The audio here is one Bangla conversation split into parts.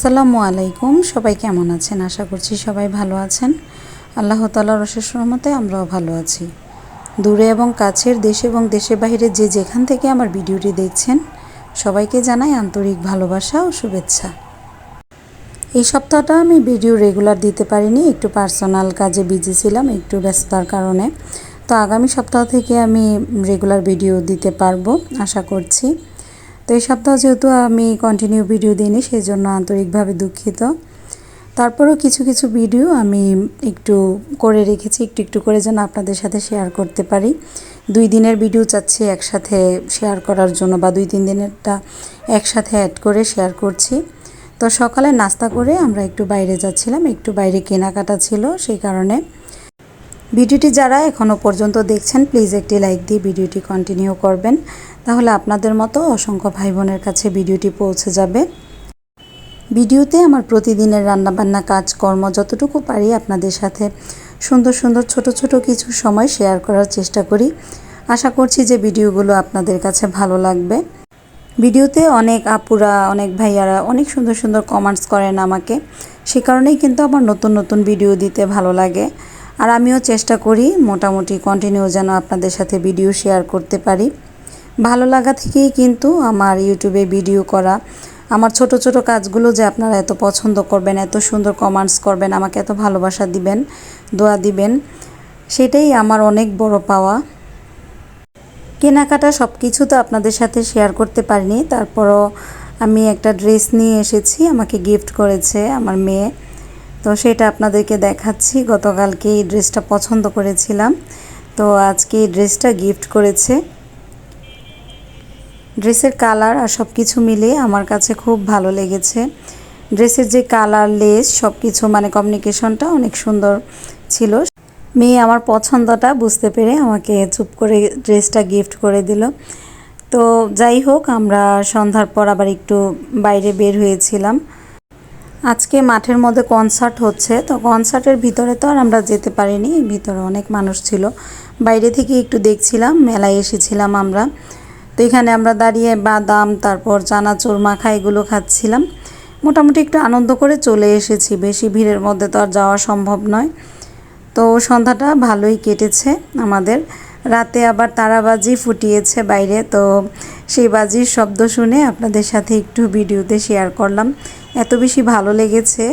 আসসালামু আলাইকুম। সবাই কেমন আছেন? আশা করছি সবাই ভালো আছেন। আল্লাহ তালার অশেষ রহমতে আমরাও ভালো আছি। দূরে এবং কাছের দেশে এবং দেশের বাইরে যে যেখান থেকে আমার ভিডিওটি দেখছেন, সবাইকে জানাই আন্তরিক ভালোবাসা ও শুভেচ্ছা। এই সপ্তাহটা আমি ভিডিও রেগুলার দিতে পারিনি, একটু পার্সোনাল কাজে বিজি ছিলাম, একটু ব্যস্ততার কারণে। তো আগামী সপ্তাহ থেকে আমি রেগুলার ভিডিও দিতে পারব, আশা করছি। তো এই সপ্তাহ যেহেতু আমি কন্টিনিউ ভিডিও দিইনি সেই জন্য আন্তরিকভাবে দুঃখিত। তারপরেও কিছু কিছু ভিডিও আমি একটু করে রেখেছি, একটু একটু করে যেন আপনাদের সাথে শেয়ার করতে পারি। দুই দিনের ভিডিও চাচ্ছি একসাথে শেয়ার করার জন্য বা দুই, তিন দিনেরটা একসাথে অ্যাড করে শেয়ার করছি। তো সকালে নাস্তা করে আমরা একটু বাইরে যাচ্ছিলাম, একটু বাইরে কেনাকাটা ছিল, সেই কারণে ভিডিওটি যারা এখনও পর্যন্ত দেখছেন প্লিজ একটি লাইক দিয়ে ভিডিওটি কন্টিনিউ করবেন। তাহলে আপনাদের মতো অসংখ্য ভাই বোনের কাছে ভিডিওটি পৌঁছে যাবে। ভিডিওতে আমার প্রতিদিনের রান্নাবান্না কাজকর্ম যতটুকু পারি আপনাদের সাথে সুন্দর সুন্দর ছোট ছোট কিছু সময় শেয়ার করার চেষ্টা করি। আশা করছি যে ভিডিওগুলো আপনাদের কাছে ভালো লাগবে। ভিডিওতে অনেক আপুরা, অনেক ভাইয়ারা অনেক সুন্দর সুন্দর কমেন্টস করেন আমাকে। সে কারণেই কিন্তু আমার নতুন নতুন ভিডিও দিতে ভালো লাগে। আর আমিও চেষ্টা করি মোটামুটি কন্টিনিউ যেন আপনাদের সাথে ভিডিও শেয়ার করতে পারি। ভালো লাগা থেকেই কিন্তু আমার ইউটিউবে ভিডিও করা। আমার ছোট ছোট কাজগুলো যে আপনারা এত পছন্দ করবেন, এত সুন্দর কমেন্টস করবেন, আমাকে এত ভালোবাসা দিবেন, দোয়া দিবেন, সেটাই আমার অনেক বড় পাওয়া। কেনাকাটা সব কিছু তো আপনাদের সাথে শেয়ার করতে পারিনি, তারপরও আমি একটা ড্রেস নিয়ে এসেছি, আমাকে গিফট করেছে আমার মেয়ে। তো সেটা আপনাদেরকে দেখাচ্ছি। গতকালকে এই ড্রেসটা পছন্দ করেছিলাম। তো আজকে এই ড্রেসটা গিফট করেছে। ড্রেসের কালার আর সব কিছু মিলিয়ে আমার কাছে খুব ভালো লেগেছে। ড্রেসের যে কালার, লেস সব কিছু মানে কমিউনিকেশনটা অনেক সুন্দর ছিল। মেয়ে আমার পছন্দটা বুঝতে পেরে আমাকে চুপ করে ড্রেসটা গিফট করে দিল। তো যাই হোক, আমরা সন্ধ্যার পর আবার একটু বাইরে বের হয়েছিলাম। আজকে মাঠের মধ্যে কনসার্ট হচ্ছে, তো কনসার্টের ভিতরে তো আর আমরা যেতে পারিনি ভিতরে অনেক মানুষ ছিল। বাইরে থেকে একটু দেখছিলাম, মেলায় এসেছিলাম আমরা। তো এখানে আমরা দাঁড়িয়ে বাদাম, তারপর চানাচুর, মাখা এগুলো খাচ্ছিলাম। মোটামুটি একটু আনন্দ করে চলে এসেছি, বেশি ভিড়ের মধ্যে তো আর যাওয়া সম্ভব নয়। তো সন্ধ্যাটা ভালোই কেটেছে আমাদের। রাতে আবার তারাবাজি ফুটিয়েছে বাইরে। তো সেই বাজির শব্দ শুনে আপনাদের সাথে একটু ভিডিওতে শেয়ার করলাম। এত বেশি ভালো লেগেছে।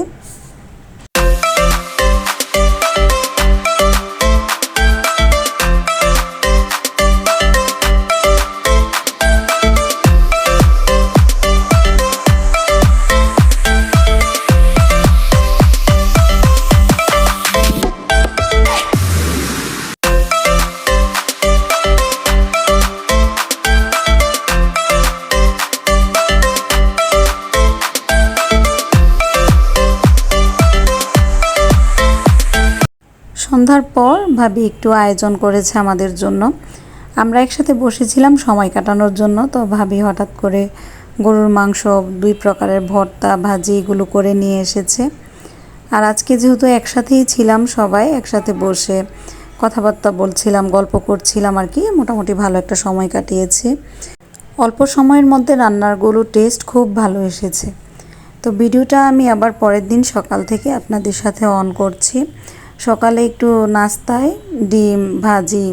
সন্ধ্যার পর ভাবি একটু আয়োজন করেছে আমাদের জন্য। আমরা একসাথে বসেছিলাম সময় কাটানোর জন্য, তো ভাবি হঠাৎ করে গরুর মাংস, দুই প্রকারের ভর্তা, ভাজি এগুলো করে নিয়ে এসেছে। আর আজকে যেহেতু একসাথেই ছিলাম সবাই, একসাথে বসে কথাবার্তা বলছিলাম, গল্প করছিলাম আর কি, মোটামুটি ভালো একটা সময় কাটিয়েছি। অল্প সময়ের মধ্যে রান্নারগুলো টেস্ট খুব ভালো এসেছে। তো ভিডিওটা আমি আবার পরের দিন সকাল থেকে আপনাদের সাথে অন করছি। সকালে একটু নাস্তায় ডিম ভাজি,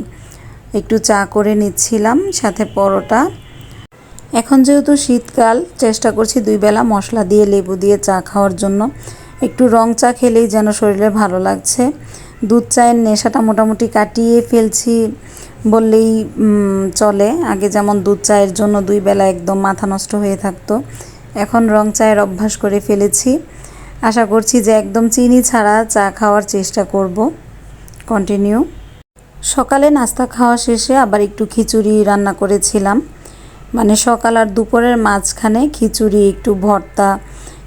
একটু চা করে নিচ্ছিলাম, সাথে পরোটা। এখন যেহেতু শীতকাল, চেষ্টা করছি দুই বেলা মশলা দিয়ে লেবু দিয়ে চা খাওয়ার জন্য। একটু রং চা খেলেই যেন শরীরে ভালো লাগছে। দুধ চায়ের নেশাটা মোটামুটি কাটিয়ে ফেলছি বললেই চলে। আগে যেমন দুধ চায়ের জন্য দুই বেলা একদম মাথা নষ্ট হয়ে থাকতো, এখন রং চায়ের অভ্যাস করে ফেলেছি। আশা করছি যে একদম চিনি ছাড়া চা খাওয়ার চেষ্টা করব। কন্টিনিউ সকালে নাস্তা খাওয়া শেষে আবার একটু খিচুড়ি রান্না করেছিলাম। মানে সকাল আর দুপুরের মাঝখানে খিচুড়ি, একটু ভর্তা,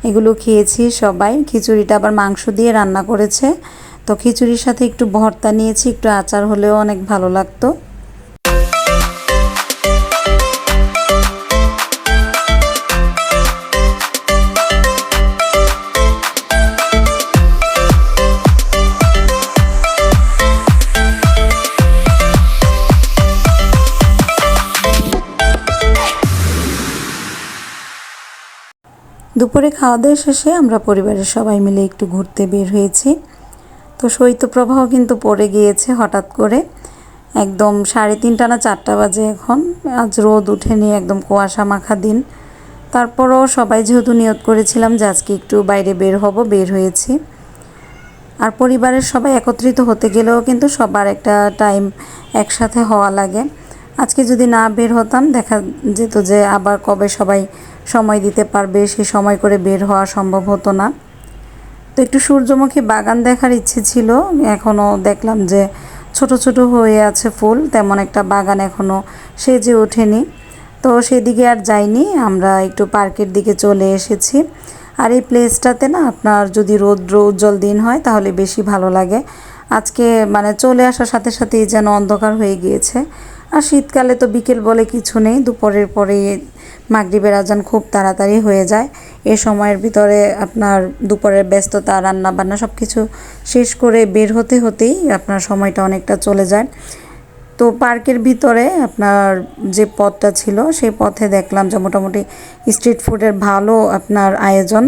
এগুলো খেয়েছি সবাই। খিচুড়িটা আবার মাংস দিয়ে রান্না করেছে। তো খিচুড়ির সাথে একটু ভর্তা নিয়েছি, একটু আচার হলেও অনেক ভালো লাগতো। দুপুরে খাওয়া দাওয়া শেষে আমরা পরিবারের সবাই মিলে একটু ঘুরতে বের হয়েছি। তো শৈত্যপ্রবাহ কিন্তু পড়ে গিয়েছে হঠাৎ করে। একদম সাড়ে তিনটা না চারটা বাজে এখন। আজ রোদ উঠেনি, একদম কুয়াশা মাখা দিন। তারপরও সবাই যেহেতু নিয়ত করেছিলাম যে আজকে একটু বাইরে বের হব, বের হয়েছি। আর পরিবারের সবাই একত্রিত হতে গেলেও কিন্তু সবার একটা টাইম একসাথে হওয়া লাগে। আজকে যদি না বের হতাম, দেখা যেত যে আবার কবে সবাই সময় দিতে পারবে, সে সময় করে বের হওয়া সম্ভব হতো না। তো একটু সূর্যমুখী বাগান দেখার ইচ্ছে ছিল এখনও দেখলাম যে ছোট ছোট হয়ে আছে ফুল, তেমন একটা বাগান এখনও সেজে ওঠেনি। তো সেদিকে আর যাইনি, আমরা একটু পার্কের দিকে চলে এসেছি। আর এই প্লেসটাতে না আপনার যদি রৌদ্র উজ্জ্বল দিন হয়, তাহলে বেশি ভালো লাগে। আজকে মানে চলে আসার সাথে সাথেই যেন অন্ধকার হয়ে গিয়েছে। আর শীতকালে তো বিকেল বলে কিছু নেই, দুপুরের পরে মাগরিবের আজান খুব তাড়াতাড়ি হয়ে যায়। এ সময়ের ভিতরে আপনার দুপুরের ব্যস্ততা রান্না বান্না সব কিছু শেষ করে বের হতে হতেই আপনার সময়টা অনেকটা চলে যায়। তো পার্কের ভিতরে আপনার যে পথটা ছিল সেই পথে দেখলাম যে মোটামুটি স্ট্রিট ফুডের ভালো আপনার আয়োজন।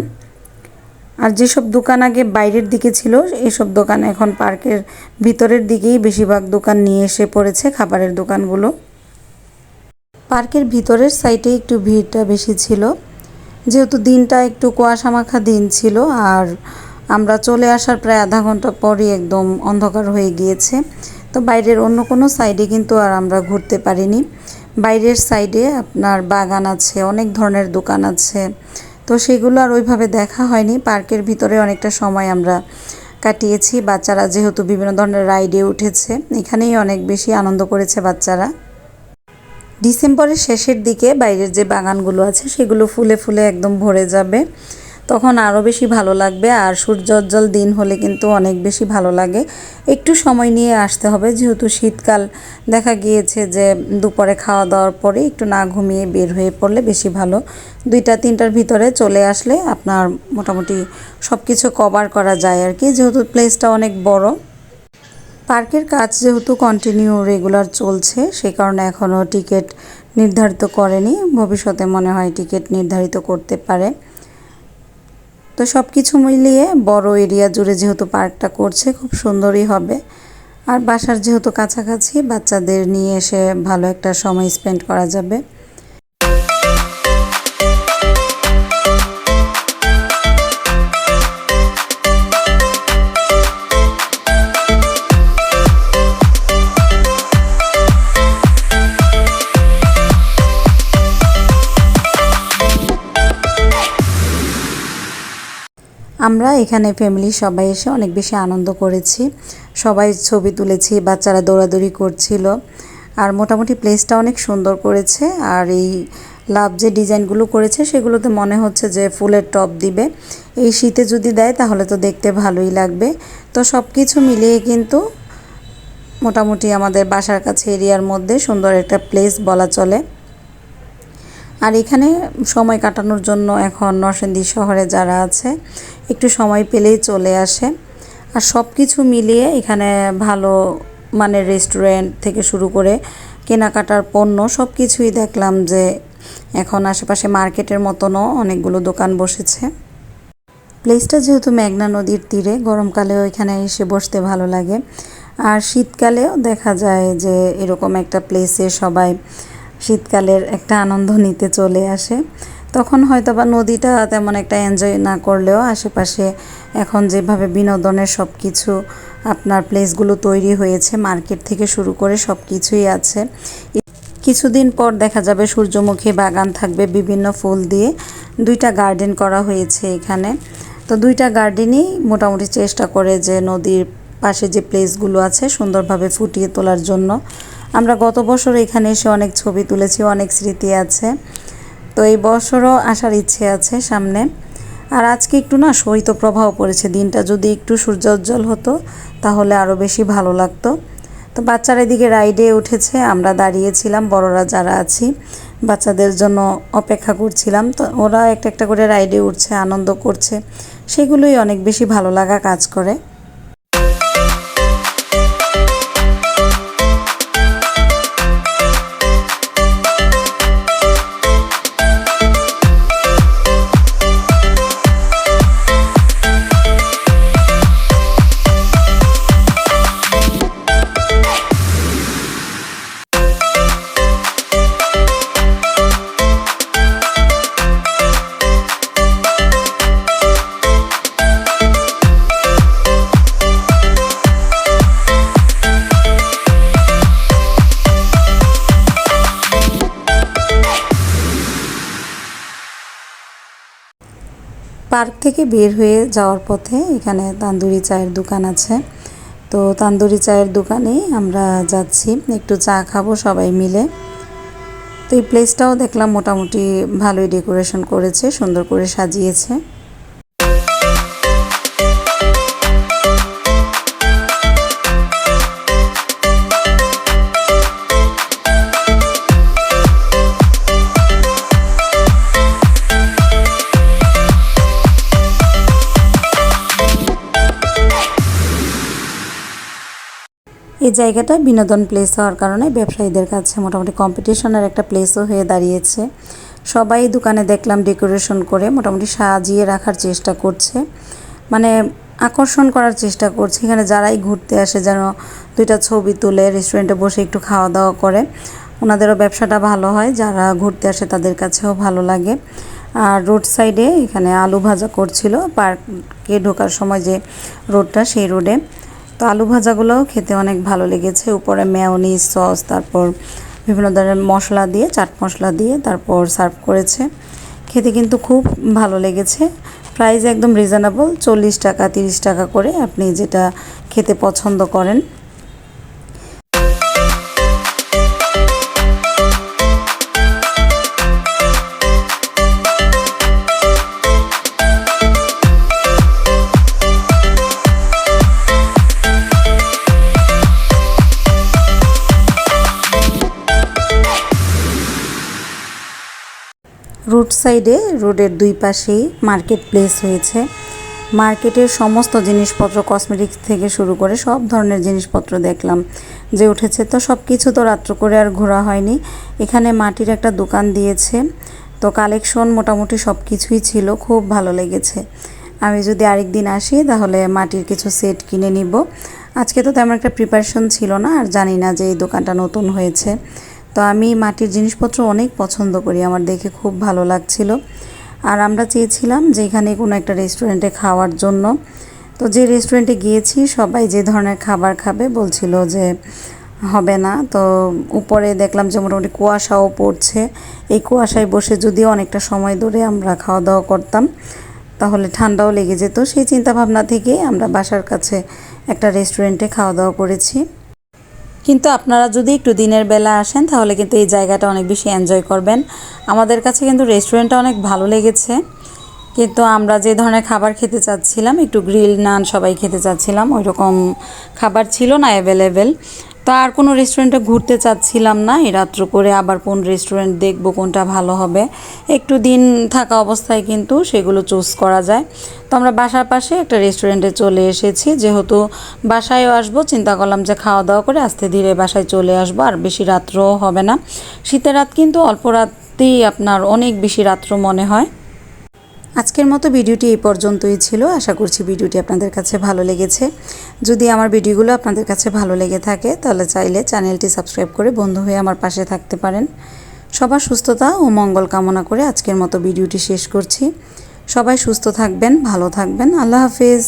আর যেসব দোকান আগে বাইরের দিকে ছিল, এসব দোকান এখন পার্কের ভিতরের দিকেই বেশিরভাগ দোকান নিয়ে এসে পড়েছে খাবারের দোকানগুলো। পার্কের ভিতরের সাইডে একটু ভিড়টা বেশি ছিল। যেহেতু দিনটা একটু কুয়াশা মাখা দিন ছিল, আর আমরা চলে আসার প্রায় আধা ঘণ্টা পরই একদম অন্ধকার হয়ে গিয়েছে। তো বাইরের অন্য কোনো সাইডে কিন্তু আর আমরা ঘুরতে পারিনি। বাইরের সাইডে আপনার বাগান আছে, অনেক ধরনের দোকান আছে। তো সেগুলো আর ওইভাবে দেখা হয়নি। পার্কের ভিতরে অনেকটা সময় আমরা কাটিয়েছি। বাচ্চারা যেহেতু বিভিন্ন ধরনের রাইডে উঠেছে, এখানেই অনেক বেশি আনন্দ করেছে বাচ্চারা। ডিসেম্বরের শেষের দিকে বাইরের যে বাগানগুলো আছে, সেগুলো ফুলে ফুলে একদম ভরে যাবে। তখন আরও বেশি ভালো লাগবে, আর সূর্যোজ্জ্বল দিন হলে কিন্তু অনেক বেশি ভালো লাগে। একটু সময় নিয়ে আসতে হবে, যেহেতু শীতকাল দেখা গিয়েছে যে দুপুরে খাওয়া দাওয়ার পরে একটু না ঘুমিয়ে বের হয়ে পড়লে বেশি ভালো। দুইটা, তিনটার ভিতরে চলে আসলে আপনার মোটামুটি সব কিছু কভার করা যায় আর কি, যেহেতু প্লেসটা অনেক বড়। পার্কের কাজ যেহেতু কন্টিনিউ রেগুলার চলছে সেই কারণে এখনও টিকিট নির্ধারিত করেনি। ভবিষ্যতে মনে হয় টিকিট নির্ধারিত করতে পারে। তো সব কিছু মিলিয়ে বড় এরিয়া জুড়ে যেহেতু পার্কটা করছে, খুব সুন্দরই হবে। আর বাসার যেহেতু কাছাকাছি, বাচ্চাদের নিয়ে এসে ভালো একটা সময় স্পেন্ড করা যাবে। আমরা এখানে ফ্যামিলি সবাই এসে অনেক বেশি আনন্দ করেছি। সবাই ছবি তুলেছি, বাচ্চারা দৌড়াদৌড়ি করছিল। আর মোটামুটি প্লেসটা অনেক সুন্দর করেছে। আর এই লাভ যে ডিজাইনগুলো করেছে, সেগুলোতে মনে হচ্ছে যে ফুলের টপ দিবে। এই শীতে যদি দেয়, তাহলে তো দেখতে ভালোই লাগবে। তো সব কিছু মিলিয়ে কিন্তু মোটামুটি আমাদের বাসার কাছে এরিয়ার মধ্যে সুন্দর একটা প্লেস বলা চলে। আর এখানে সময় কাটানোর জন্য এখন নরসিংদী শহরে যারা আছে, একটু সময় পেলেই চলে আসে। আর সব কিছু মিলিয়ে এখানে ভালো মানে রেস্টুরেন্ট থেকে শুরু করে কেনাকাটার পণ্য সব কিছুই দেখলাম যে এখন আশেপাশে মার্কেটের মতনও অনেকগুলো দোকান বসেছে। প্লেসটা যেহেতু মেঘনা নদীর তীরে, গরমকালেও এখানে এসে বসতে ভালো লাগে। আর শীতকালেও দেখা যায় যে এরকম একটা প্লেসে সবাই শীতকালের একটা আনন্দ নিতে চলে আসে। তখন হয়তো বা নদীটা তেমন একটা এনজয় না করলেও আশেপাশে এখন যেভাবে বিনোদনের সব কিছু আপনার প্লেসগুলো তৈরি হয়েছে মার্কেট থেকে শুরু করে সব কিছুই আছে। কিছুদিন পর দেখা যাবে সূর্যমুখী বাগান থাকবে বিভিন্ন ফুল দিয়ে। দুইটা গার্ডেন করা হয়েছে এখানে। তো দুইটা গার্ডেনই মোটামুটি চেষ্টা করে যে নদীর পাশে যে প্লেসগুলো আছে সুন্দরভাবে ফুটিয়ে তোলার জন্য। আমরা গত বছর এখানে এসে অনেক ছবি তুলেছি, অনেক স্মৃতি আছে। তো এই বছরও আসার ইচ্ছে আছে সামনে। আর আজকে একটু না শৈত্য প্রভাব পড়েছে, দিনটা যদি একটু সূর্যোজ্জ্বল হতো তাহলে আরও বেশি ভালো লাগতো। তো বাচ্চারা এদিকে রাইডে উঠেছে, আমরা দাঁড়িয়েছিলাম, বড়রা যারা আছি, বাচ্চাদের জন্য অপেক্ষা করছিলাম। তো ওরা একটা একটা করে রাইডে উঠছে, আনন্দ করছে। সেগুলোই অনেক বেশি ভালো লাগা কাজ করে। পার্ক থেকে বের হয়ে যাওয়ার পথে এখানে তান্দুরি চায়ের দোকান আছে। তো তান্দুরি চায়ের দোকানে আমরা যাচ্ছি, একটু চা খাব সবাই মিলে। তো এই প্লেসটাও দেখলাম মোটামুটি ভালোই ডেকোরেশন করেছে, সুন্দর করে সাজিয়েছে। এই জায়গাটা বিনোদন প্লেস হওয়ার কারণে ব্যবসায়ীদের কাছে মোটামুটি কম্পিটিশনের একটা প্লেসও হয়ে দাঁড়িয়েছে। সবাই দোকানে দেখলাম ডেকোরেশন করে মোটামুটি সাজিয়ে রাখার চেষ্টা করছে। মানে আকর্ষণ করার চেষ্টা করছে। এখানে যারাই ঘুরতে আসে যেন দুইটা ছবি তুলে রেস্টুরেন্টে বসে একটু খাওয়া দাওয়া করে। ওনাদেরও ব্যবসাটা ভালো হয়। যারা ঘুরতে আসে তাদের কাছেও ভালো লাগে। আর রোড সাইডে এখানে আলু ভাজা করছিল। পার্কে ঢোকার সময় যে রোডটা সেই রোডে তো আলু ভাজাগুলোও খেতে অনেক ভালো লেগেছে। উপরে মেয়নিজ সস তারপর বিভিন্ন ধরনের মশলা দিয়ে, চাট মশলা দিয়ে তারপর সার্ভ করেছে। খেতে কিন্তু খুব ভালো লেগেছে। প্রাইস একদম রিজনেবল চল্লিশ টাকা, তিরিশ টাকা করে আপনি যেটা খেতে পছন্দ করেন। রোড সাইডে, রোডের দুই পাশেই মার্কেট প্লেস হয়েছে। মার্কেটের সমস্ত জিনিসপত্র কসমেটিক্স থেকে শুরু করে সব ধরনের জিনিসপত্র দেখলাম। যে উঠেছে তো সব কিছু তো রাত্র করে আর ঘোরা হয়নি। এখানে মাটির একটা দোকান দিয়েছে। তো কালেকশন মোটামুটি সব কিছুই ছিল, খুব ভালো লেগেছে। আমি যদি আরেক দিন আসি, তাহলে মাটির কিছু সেট কিনে নিব। আজকে তো তেমন একটা প্রিপারেশন ছিল না, আর জানি না যে এই দোকানটা নতুন হয়েছে। তো আমি মাটির জিনিসপত্র অনেক পছন্দ করি, আমার দেখে খুব ভালো লাগছিল। আর আমরা চেয়েছিলাম যে এখানে কোনো একটা রেস্টুরেন্টে খাওয়ার জন্য। তো যে রেস্টুরেন্টে গিয়েছি, সবাই যে ধরনের খাবার খাবে বলছিল যে হবে না। তো উপরে দেখলাম যে মোটামুটি কুয়াশাও পড়ছে। এই কুয়াশায় বসে যদি অনেকটা সময় ধরে আমরা খাওয়া দাওয়া করতাম, তাহলে ঠান্ডাও লেগে যেত। সেই চিন্তা ভাবনা থেকে আমরা বাসার কাছে একটা রেস্টুরেন্টে খাওয়া দাওয়া করেছি। কিন্তু আপনারা যদি একটু দিনের বেলা আসেন, তাহলে কিন্তু এই জায়গাটা অনেক বেশি এনজয় করবেন। আমাদের কাছে কিন্তু রেস্টুরেন্টটা অনেক ভালো লেগেছে। কিন্তু আমরা যে ধরনের খাবার খেতে চাচ্ছিলাম, একটু গ্রিল নান সবাই খেতে চাচ্ছিলাম ওই রকম খাবার ছিল না অ্যাভেলেবেল তো আর কোনো রেস্টুরেন্টে ঘুরতে চাচ্ছিলাম না। এই রাত্র করে আবার কোন রেস্টুরেন্ট দেখব, কোনটা ভালো হবে। একটু দিন থাকা অবস্থায় কিন্তু সেগুলো চুজ করা যায়। তো আমরা বাসার পাশে একটা রেস্টুরেন্টে চলে এসেছি। যেহেতু বাসায়ও আসব, চিন্তা করলাম যে খাওয়া দাওয়া করে আস্তে ধীরে বাসায় চলে আসব। আর বেশি রাত্রও হবে না। শীতের রাত কিন্তু অল্প রাতেই আপনার অনেক বেশি রাত্র মনে হয়। আজকের মতো ভিডিওটি এই পর্যন্তই ছিল। আশা করছি ভিডিওটি আপনাদের কাছে ভালো লেগেছে। যদি আমার ভিডিওগুলো আপনাদের কাছে ভালো লেগে থাকে, তাহলে চাইলে চ্যানেলটি সাবস্ক্রাইব করে বন্ধু হয়ে আমার পাশে থাকতে পারেন। সবার সুস্থতা ও মঙ্গল কামনা করে আজকের মতো ভিডিওটি শেষ করছি। সবাই সুস্থ থাকবেন, ভালো থাকবেন। আল্লাহ হাফিজ।